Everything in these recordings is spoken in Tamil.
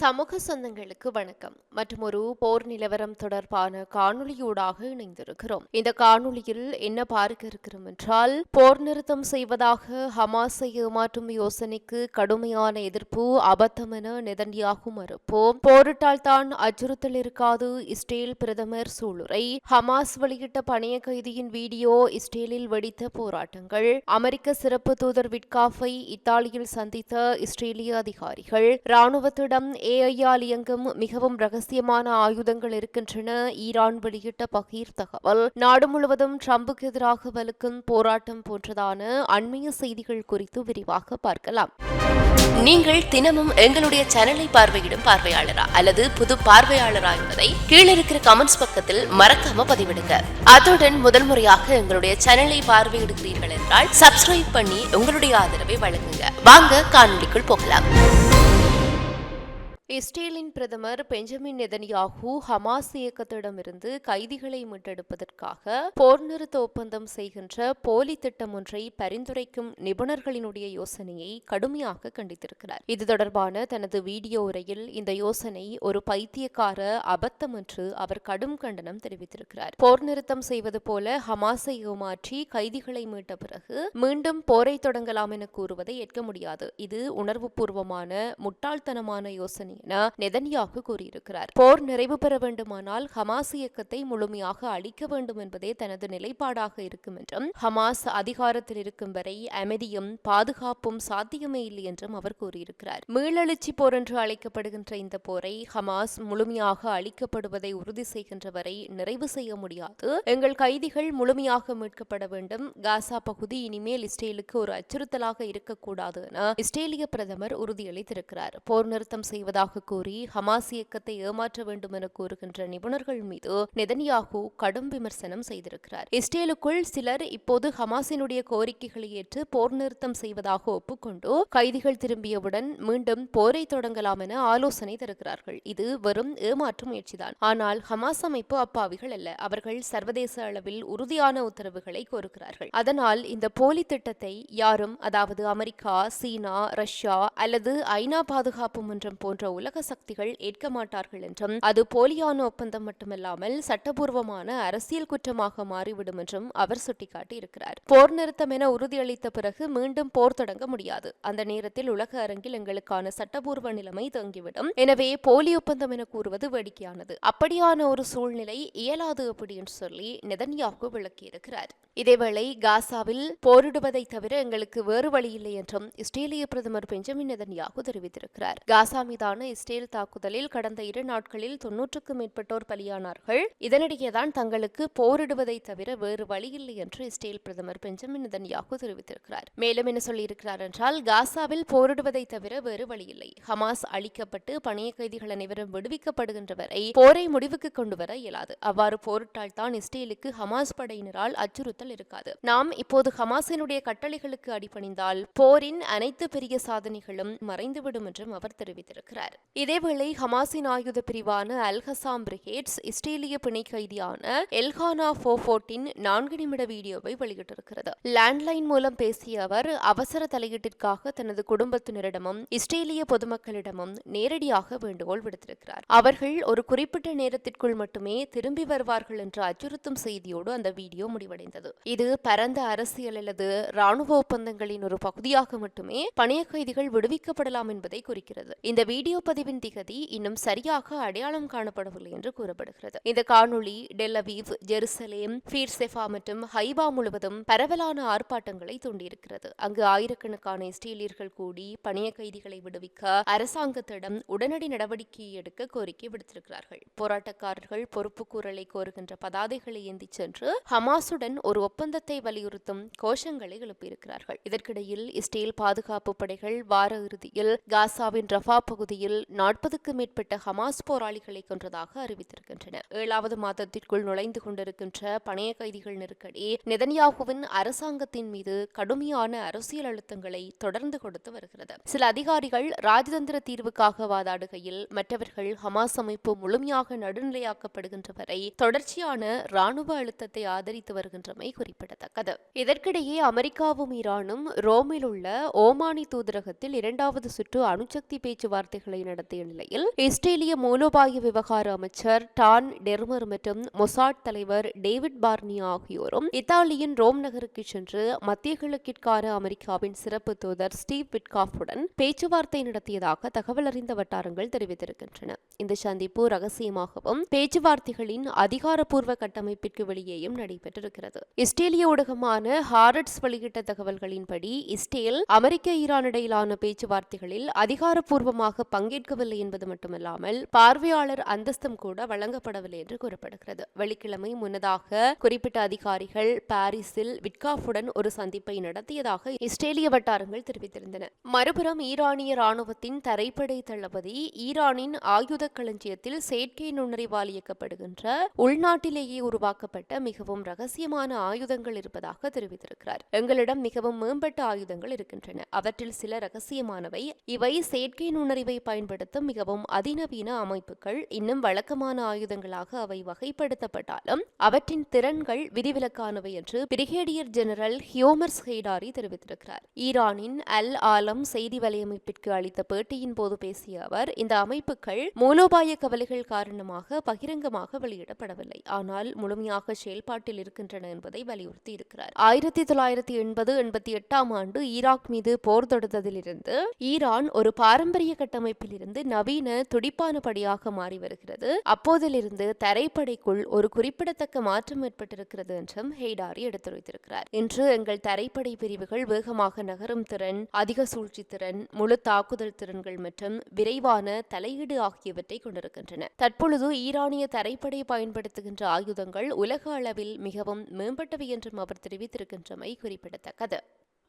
சமூக சொந்தங்களுக்கு வணக்கம். மற்றும் ஒரு போர் நிலவரம் தொடர்பான காணொலியூடாக இணைந்திருக்கிறோம். இந்த காணொளியில் என்ன பார்க்க இருக்கிறோம் என்றால் போர் நிறுத்தம் செய்வதாக ஹமாஸை ஏமாற்றும் யோசனைக்கு கடுமையான எதிர்ப்பு அபத்தம் என நெதன்யாகு மறுப்போம். போரிட்டால் தான் அச்சுறுத்தல் இருக்காது இஸ்ரேல் பிரதமர் சூளுரை. ஹமாஸ் வெளியிட்ட பணைய கைதியின் வீடியோ இஸ்ரேலில் வெடித்த போராட்டங்கள். அமெரிக்க சிறப்பு தூதர் விட்காஃபை இத்தாலியில் சந்தித்த இஸ்ரேலிய அதிகாரிகள். ராணுவத்திடம் ஏஐயால் இயங்கும் மிகவும் ரகசியமான ஆயுதங்கள் இருக்கின்றன ஈரான் வெளியிட்ட பகீர் தகவல். நாடு முழுவதும் ட்ரம்புக்கு எதிராக வலுக்கும் போராட்டம் போன்றதான அண்மைய செய்திகள் குறித்து விரிவாக பார்க்கலாம். நீங்கள் தினமும் எங்களுடைய சேனலை பார்வையிடும் பார்வையாளரா அல்லது புது பார்வையாளரா என்பதை கீழே இருக்கிற கமெண்ட்ஸ் பக்கத்தில் மறக்காம பதிவிடுங்க. அத்துடன் முதல் முறையாக எங்களுடைய சேனலை பார்வையிடுகிறீர்கள் என்றால் சப்ஸ்கிரைப் பண்ணி உங்களுடைய ஆதரவை வழங்குங்க. வாங்க காணொலிக்குள் போகலாம். இஸ்ரேலின் பிரதமர் பெஞ்சமின் நெதன்யாகு ஹமாஸ் இயக்கத்திடமிருந்து கைதிகளை மீட்டெடுப்பதற்காக போர் நிறுத்த ஒப்பந்தம் செய்கின்ற போலி திட்டம் ஒன்றை பரிந்துரைக்கும் நிபுணர்களினுடைய யோசனையை கடுமையாக கண்டித்திருக்கிறார். இது தொடர்பான தனது வீடியோ உரையில் இந்த யோசனை ஒரு பைத்தியக்கார அபத்தம் என்று அவர் கடும் கண்டனம் தெரிவித்திருக்கிறார். போர் நிறுத்தம் செய்வது போல ஹமாஸை ஏமாற்றி கைதிகளை மீட்ட பிறகு மீண்டும் போரை தொடங்கலாம் என கூறுவதை ஏற்க முடியாது. இது உணர்வுபூர்வமான முட்டாள்தனமான யோசனை என நெதன்யாகு கூறியிருக்கிறார். போர் நிறைவு பெற வேண்டுமானால் ஹமாஸ் இயக்கத்தை முழுமையாக அழிக்க வேண்டும் என்பதே தனது நிலைப்பாடாக இருக்கும் என்றும் ஹமாஸ் அதிகாரத்தில் இருக்கும் வரை அமைதியும் பாதுகாப்பும் சாத்தியமே இல்லை என்றும் அவர் கூறியிருக்கிறார். மீளெழுச்சி போர் என்று அழைக்கப்படுகின்ற இந்த போரை ஹமாஸ் முழுமையாக அழிக்கப்படுவதை உறுதி செய்கின்ற வரை நிறைவு செய்ய முடியாது. எங்கள் கைதிகள் முழுமையாக மீட்கப்பட வேண்டும். காசா பகுதி இனிமேல் இஸ்ரேலுக்கு ஒரு அச்சுறுத்தலாக இருக்கக்கூடாது என இஸ்ரேலிய பிரதமர் உறுதியளித்திருக்கிறார். போர் நிறுத்தம் செய்வதாக கூறி ஹமாஸ் இயக்கத்தை ஏமாற்ற வேண்டும் என கூறுகின்ற நிபுணர்கள் மீது நெதன்யாகு கடும் விமர்சனம் செய்திருக்கிறார். இஸ்ரேலுக்குள் சிலர் இப்போது ஹமாஸினுடைய கோரிக்கைகளை ஏற்று போர் நிறுத்தம் செய்வதாக ஒப்புக்கொண்டு கைதிகள் திரும்பியவுடன் மீண்டும் போரை தொடங்கலாம் என ஆலோசனை தருகிறார்கள். இது வெறும் ஏமாற்று முயற்சிதான். ஆனால் ஹமாஸ் அமைப்பு அப்பாவிகள் அல்ல. அவர்கள் சர்வதேச அளவில் உறுதியான உத்தரவுகளை கோருகிறார்கள். அதனால் இந்த போலி திட்டத்தை யாரும் அதாவது அமெரிக்கா சீனா ரஷ்யா அல்லது ஐநா பாதுகாப்பு மன்றம் போன்ற போன்ற உலக சக்திகள் ஏற்க மாட்டார்கள் என்றும் அது போலியான ஒப்பந்தம் மட்டுமல்லாமல் சட்டபூர்வமான அரசியல் குற்றமாக மாறிவிடும் என்றும் அவர் சுட்டிக்காட்டியிருக்கிறார். போர் நிறுத்தம் என உறுதியளித்த பிறகு மீண்டும் போர் தொடங்க முடியாது. அந்த நேரத்தில் உலக அரங்கில் எங்களுக்கான சட்டபூர்வ நிலைமை தங்கிவிடும். எனவே போலி ஒப்பந்தம் என கூறுவது வேடிக்கையானது. அப்படியான ஒரு சூழ்நிலை இயலாது அப்படி என்று சொல்லி நெதன்யாகு விளக்கியிருக்கிறார். இதேவேளை காசாவில் போரிடுவதை தவிர எங்களுக்கு வேறு வழியில்லை என்றும் இஸ்ரேலிய பிரதமர் பெஞ்சமின் நெதன்யாகு தெரிவித்திருக்கிறார். காசா மீதான இஸ்ரேல் தாக்குதலில் கடந்த இரு நாட்களில் தொன்னூற்றுக்கும் மேற்பட்டோர் பலியானார்கள். இதனிடையேதான் தங்களுக்கு போரிடுவதை தவிர வேறு வழியில்லை என்று இஸ்ரேல் பிரதமர் பெஞ்சமின் நெதன்யாகு தெரிவித்திருக்கிறார். மேலும் என்ன சொல்லியிருக்கிறார் என்றால் காசாவில் போரிடுவதை தவிர வேறு வழியில்லை. ஹமாஸ் அழிக்கப்பட்டு பணைய கைதிகள் அனைவரும் விடுவிக்கப்படுகின்ற வரை போரை முடிவுக்கு கொண்டு வர இயலாது. அவ்வாறு போரிட்டால் தான் இஸ்ரேலுக்கு ஹமாஸ் படையினரால் அச்சுறுத்தல் இருக்காது. நாம் இப்போது ஹமாஸினுடைய கட்டளைகளுக்கு அடிபணிந்தால் போரின் அனைத்து பெரிய சாதனைகளும் மறைந்துவிடும் என்றும் அவர் தெரிவித்திருக்கிறார். இதேவேளை ஹமாசின் ஆயுத பிரிவான அல்ஹசாம் பிரிகேட்ஸ் இஸ்ரேலிய பிணை கைதியான எல்ஹானா ஃபோஃபோட்டின் நான்கு நிமிட வீடியோவை வெளியிட்டிருக்கிறது. லேண்ட்லைன் மூலம் பேசிய அவர் அவசர தலையீட்டிற்காக தனது குடும்பத்தினரிடமும் இஸ்ரேலிய பொதுமக்களிடமும் நேரடியாக வேண்டுகோள் விடுத்திருக்கிறார். அவர்கள் ஒரு குறிப்பிட்ட நேரத்திற்குள் மட்டுமே திரும்பி வருவார்கள் என்று அச்சுறுத்தும் செய்தியோடு அந்த வீடியோ முடிவடைந்தது. இது பரந்த அரசியல் அல்லது ராணுவ ஒப்பந்தங்களின் ஒரு பகுதியாக மட்டுமே பணைய கைதிகள் விடுவிக்கப்படலாம் என்பதை குறிக்கிறது. இந்த வீடியோ பதிவின் திகதி இன்னும் சரியாக அடையாளம் காணப்படவில்லை என்று கூறப்படுகிறது. இந்த காணொளி டெல்லவீவ் ஜெருசலேம் ஃபீர்செஃபா மற்றும் ஹைபா முழுவதும் பரவலான ஆர்ப்பாட்டங்களை தூண்டியிருக்கிறது. அங்கு ஆயிரக்கணக்கான இஸ்ரேலியர்கள் கூடி பணிய கைதிகளை விடுவிக்க அரசாங்கத்திடம் உடனடி நடவடிக்கை எடுக்க கோரிக்கை விடுத்திருக்கிறார்கள். போராட்டக்காரர்கள் பொறுப்புக்கூறலை கோருகின்ற பதாதைகளை ஏந்தி சென்று ஹமாசுடன் ஒரு ஒப்பந்தத்தை வலியுறுத்தும் கோஷங்களை எழுப்பியிருக்கிறார்கள். இதற்கிடையில் இஸ்ரேல் பாதுகாப்பு படைகள் வார இறுதியில் காசாவின் ரஃபா பகுதியில் நாற்பதுக்கும் மேற்பட்ட ஹமாஸ் போராளிகளை கொன்றதாக அறிவித்திருக்கின்றன ஏழாவது மாதத்திற்குள் நுழைந்து கொண்டிருக்கின்ற பணைய கைதிகள் நெருக்கடி நெதன்யாகுவின் அரசாங்கத்தின் மீது கடுமையான அரசியல் அழுத்தங்களை தொடர்ந்து கொடுத்து வருகிறது. சில அதிகாரிகள் ராஜதந்திர தீர்வுக்காக வாதாடுகையில் மற்றவர்கள் ஹமாஸ் அமைப்பு முழுமையாக நடுநிலையாக்கப்படுகின்ற வரை தொடர்ச்சியான ராணுவ அழுத்தத்தை ஆதரித்து வருகின்றமை குறிப்பிடத்தக்கது. இதற்கிடையே அமெரிக்காவும் ஈரானும் ரோமில் உள்ள ஓமானி தூதரகத்தில் இரண்டாவது சுற்று அணுசக்தி பேச்சுவார்த்தைகளை விசாரணை நடத்திய நிலையில் இஸ்ரேலிய மூலோபாய விவகார அமைச்சர் டான் டெர்மர் மற்றும் மொசாட் தலைவர் டேவிட் பார்னி ஆகியோரும் இத்தாலியின் ரோம் நகருக்கு சென்று மத்திய கிழக்கிற்கான அமெரிக்காவின் சிறப்பு தூதர் ஸ்டீவ் விட்காஃபுடன் பேச்சுவார்த்தை நடத்தியதாக தகவல் அறிந்த வட்டாரங்கள் தெரிவித்திருக்கின்றன. இந்த சந்திப்பு ரகசியமாகவும் பேச்சுவார்த்தைகளின் அதிகாரப்பூர்வ கட்டமைப்பிற்கு வெளியேயும் நடைபெற்றிருக்கிறது. இஸ்ரேலிய ஊடகமான ஹாரட்ஸ் வெளியிட்ட தகவல்களின்படி இஸ்ரேல் அமெரிக்க ஈரான் இடையிலான பேச்சுவார்த்தைகளில் அதிகாரப்பூர்வமாக பங்கு பங்கேற்கவில்லை என்பது மட்டுமல்லாமல் பார்வையாளர் அந்தஸ்தும் கூட வழங்கப்படவில்லை என்று கூறப்படுகிறது. வெள்ளிக்கிழமை முன்னதாக குறிப்பிட்ட அதிகாரிகள் பாரிஸில் விட்காஃபுடன் ஒரு சந்திப்பை நடத்தியதாக இஸ்ரேலிய வட்டாரங்கள் தெரிவித்திருந்தன. மறுபுறம் ஈரானிய ராணுவத்தின் தரைப்படை தளபதி ஈரானின் ஆயுத களஞ்சியத்தில் செயற்கை நுண்ணறிவால் இயக்கப்படுகின்ற உள்நாட்டிலேயே உருவாக்கப்பட்ட மிகவும் ரகசியமான ஆயுதங்கள் இருப்பதாக தெரிவித்திருக்கிறார். எங்களிடம் மிகவும் மேம்பட்ட ஆயுதங்கள் இருக்கின்றன. அவற்றில் சில ரகசியமானவை. இவை செயற்கை நுண்ணறிவை பயன்படுத்தும் மிகவும் அதிநவீன அமைப்புகள் இன்னும் வழக்கமான ஆயுதங்களாக அவை வகைப்படுத்தப்பட்டாலும் அவற்றின் திறன்கள் விதிவிலக்கானவை என்று பிரிகேடியர் ஜெனரல் ஹியோமர்ஸ் ஹெய்டாரி தெரிவித்திருக்கிறார். ஈரானின் அல் ஆலம் செய்தி வலையமைப்பிற்கு அளித்த பேட்டியின் போது பேசிய அவர் இந்த அமைப்புகள் மூலோபாய கவலைகள் காரணமாக பகிரங்கமாக வெளியிடப்படவில்லை. ஆனால் முழுமையாக செயல்பாட்டில் இருக்கின்றன என்பதை வலியுறுத்தி இருக்கிறார் ஆயிரத்தி தொள்ளாயிரத்தி எண்பது எண்பத்தி எட்டாம் ஆண்டு ஈராக் மீது போர் தொடுத்ததிலிருந்து ஈரான் ஒரு பாரம்பரிய கட்டமைப்பு இருந்து நவீன துடிப்பானபடியாக மாறி வருகிறது. அப்போதிலிருந்து தரைப்படைக்குள் ஒரு குறிப்பிடத்தக்க மாற்றம் ஏற்பட்டிருக்கிறது என்றும் ஹெய்டாரி எடுத்துரைத்திருக்கிறார். இன்று எங்கள் தரைப்படை பிரிவுகள் வேகமாக நகரும் திறன் அதிக சூழ்ச்சி திறன் முழு தாக்குதல் திறன்கள் மற்றும் விரைவான தலையீடு ஆகியவற்றை கொண்டிருக்கின்றன. தற்பொழுது ஈரானிய தரைப்படை பயன்படுத்துகின்ற ஆயுதங்கள் உலக அளவில் மிகவும் மேம்பட்டவை என்றும் அவர் தெரிவித்திருக்கின்றமை குறிப்பிடத்தக்கது.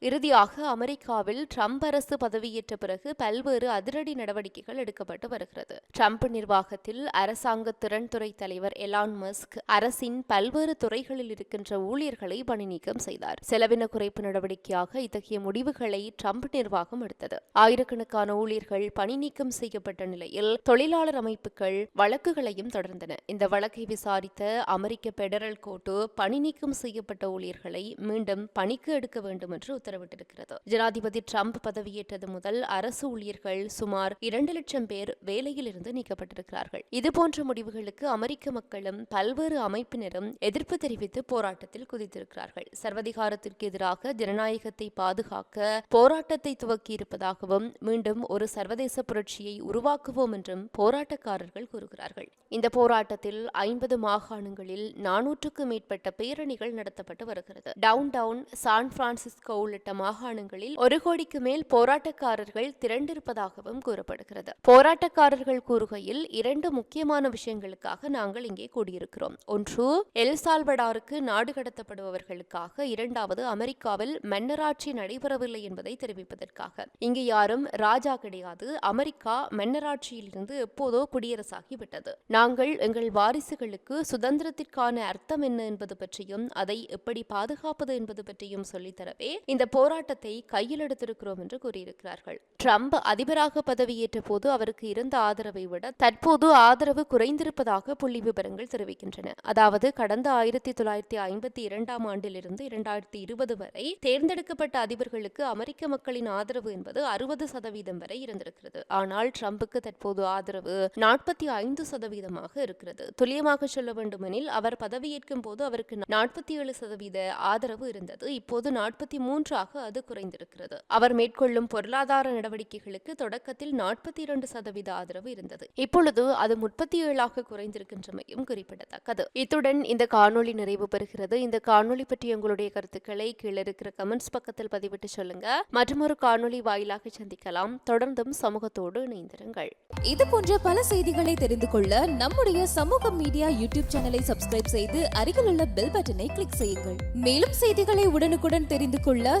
இறுதியாக அமெரிக்காவில் ட்ரம்ப் அரசு பதவியேற்ற பிறகு பல்வேறு அதிரடி நடவடிக்கைகள் எடுக்கப்பட்டு வருகிறது. ட்ரம்ப் நிர்வாகத்தில் அரசாங்க திறன்துறை தலைவர் எலான் மஸ்க் அரசின் பல்வேறு துறைகளில் இருக்கின்ற ஊழியர்களை பணி நீக்கம் செய்தார். செலவின குறைப்பு நடவடிக்கையாக இத்தகைய முடிவுகளை ட்ரம்ப் நிர்வாகம் எடுத்தது. ஆயிரக்கணக்கான ஊழியர்கள் பணி நீக்கம் செய்யப்பட்ட நிலையில் தொழிலாளர் அமைப்புகள் வழக்குகளையும் தொடர்ந்தன. இந்த வழக்கை விசாரித்த அமெரிக்க பெடரல் கோர்ட்டு பணி நீக்கம் செய்யப்பட்ட ஊழியர்களை மீண்டும் பணிக்கு எடுக்க வேண்டும் என்று உத்தரவிட்டிருக்கிறது. ஜனாதிபதி ட்ரம்ப் பதவியேற்றது முதல் அரசு ஊழியர்கள் சுமார் இரண்டு லட்சம் பேர் வேலையில் இருந்து நீக்கப்பட்டிருக்கிறார்கள் இதுபோன்ற முடிவுகளுக்கு அமெரிக்க மக்களும் பல்வேறு அமைப்பினரும் எதிர்ப்பு தெரிவித்து போராட்டத்தில் குதித்திருக்கிறார்கள். சர்வதிகாரத்திற்கு எதிராக ஜனநாயகத்தை பாதுகாக்க போராட்டத்தை துவக்கியிருப்பதாகவும் மீண்டும் ஒரு சர்வதேச புரட்சியை உருவாக்குவோம் என்றும் போராட்டக்காரர்கள் கூறுகிறார்கள். இந்த போராட்டத்தில் ஐம்பது மாகாணங்களில் நானூற்றுக்கும் மேற்பட்ட பேரணிகள் நடத்தப்பட்டு வருகிறது. டவுன் டவுன் சான் பிரான்சிஸ்கோ உள்ளிட்ட மாகாணங்களில் ஒரு கோடிக்கு மேல் போராட்டக்காரர்கள் திரண்டிருப்பதாகவும் கூறப்படுகிறது. போராட்டக்காரர்கள் கூறுகையில் இரண்டு முக்கியமான விஷயங்களுக்காக நாங்கள் இங்கே கூடியிருக்கிறோம். ஒன்று எல் சால்வடாருக்கு நாடு கடத்தப்படுபவர்களுக்காக இரண்டாவது அமெரிக்காவில் மன்னராட்சி நடைபெறவில்லை என்பதை தெரிவிப்பதற்காக. இங்கு யாரும் ராஜா கிடையாது. அமெரிக்கா மன்னராட்சியில் இருந்து எப்போதோ குடியரசாகிவிட்டது. நாங்கள் எங்கள் வாரிசுகளுக்கு சுதந்திரத்திற்கான அர்த்தம் என்ன என்பது பற்றியும் அதை எப்படி பாதுகாப்பது என்பது பற்றியும் சொல்லித்தரவே இந்த போராட்டத்தை கையில் எடுத்திருக்கிறோம் என்று கூறியிருக்கிறார்கள். ட்ரம்ப் அதிபராக பதவியேற்ற போது அவருக்கு இருந்த ஆதரவை விட தற்போது ஆதரவு குறைந்திருப்பதாக புள்ளி விவரங்கள் தெரிவிக்கின்றன. அதாவது கடந்த ஆயிரத்தி தொள்ளாயிரத்தி ஐம்பத்தி இரண்டாம் ஆண்டிலிருந்து இரண்டாயிரத்தி இருபது வரை தேர்ந்தெடுக்கப்பட்ட அதிபர்களுக்கு அமெரிக்க மக்களின் ஆதரவு என்பது அறுபது சதவீதம் வரை இருந்திருக்கிறது. ஆனால் ட்ரம்புக்கு தற்போது ஆதரவு நாற்பத்தி ஐந்து சதவீதமாக இருக்கிறது. துல்லியமாக சொல்ல வேண்டுமெனில் அவர் பதவியேற்கும் போது அவருக்கு நாற்பத்தி ஏழு சதவீத ஆதரவு இருந்தது. இப்போது நாற்பத்தி மூன்று மூன்றாக அது குறைந்திருக்கிறது. அவர் மேற்கொள்ளும் பொருளாதார நடவடிக்கைகளுக்கு தொடக்கத்தில் நாற்பத்தி இரண்டு சதவீத ஆதரவு இருந்தது. இப்பொழுது அது முப்பத்தி ஏழாக குறைந்திருக்கின்றமையும் குறிப்பிடத்தக்கது. இத்துடன் இந்த காணொளி நிறைவு பெறுகிறது. இந்த காணொளி பற்றி உங்களுடைய கருத்துக்களை கீழே இருக்கிற கமெண்ட்ஸ் பக்கத்தில் பதிவிட்டு சொல்லுங்க. மற்றொரு காணொளி வாயிலாக சந்திக்கலாம். தொடர்ந்தும் சமூகத்தோடு இணைந்திருங்கள். இது போன்ற பல செய்திகளை தெரிந்து கொள்ள நம்முடைய சமூக மீடியா யூடியூப் சேனலை சப்ஸ்கிரைப் செய்து அருகில் உள்ள பெல் பட்டனை கிளிக் செய்யுங்கள். மேலும் செய்திகளை உடனுக்குடன் தெரிந்து கொள்ள